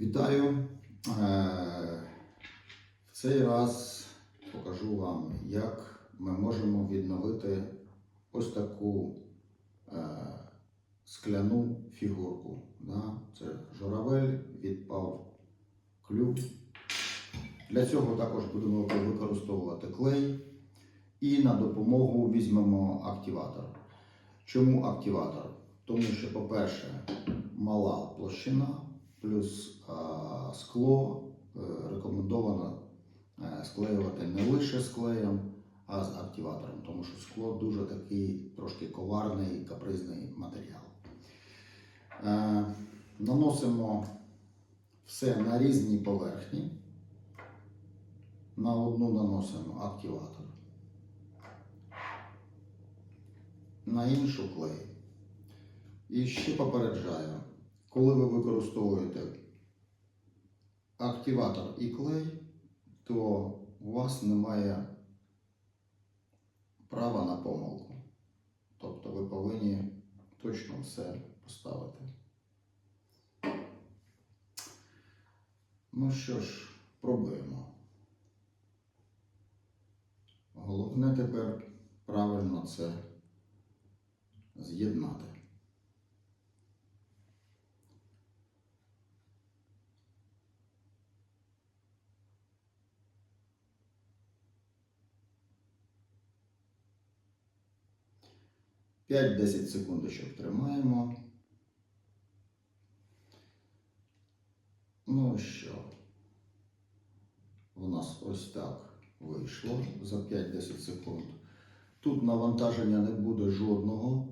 Вітаю! Е, В цей раз покажу вам, як ми можемо відновити ось таку е, скляну фігурку. Це журавель, відпав клюв. Для цього також будемо використовувати клей і на допомогу візьмемо активатор. Чому активатор? Тому що, по-перше, мала площина, плюс скло е, рекомендовано е, склеювати не лише з клеєм, а з активатором, тому що скло дуже такий трошки коварний, капризний матеріал. Е, Наносимо все на різні поверхні. На одну наносимо активатор, на іншу клей. І ще попереджаю, коли ви використовуєте активатор і клей, то у вас немає права на помилку. Тобто ви повинні точно все поставити. Ну що ж, пробуємо. Головне тепер правильно це з'єднати. П'ять-десять секундочок тримаємо. Ну що, у нас ось так вийшло за 5-10 секунд. Тут навантаження не буде жодного,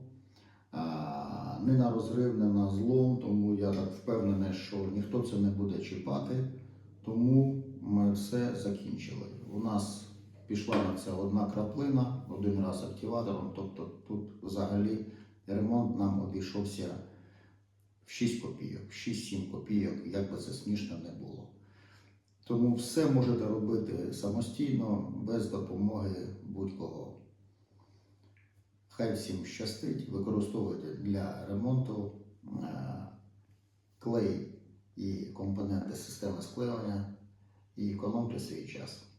ні на розрив, ні на злом, тому я так впевнений, що ніхто це не буде чіпати. Тому ми все закінчили. У нас пішла на це одна краплина, один раз активатором, тобто тут взагалі ремонт нам обійшовся в 6 копійок, 6-7 копійок, як би це смішно не було. Тому все можете робити самостійно, без допомоги будь-кого. Хай всім щастить, використовуйте для ремонту е, клей і компоненти системи склеювання і економте свій час.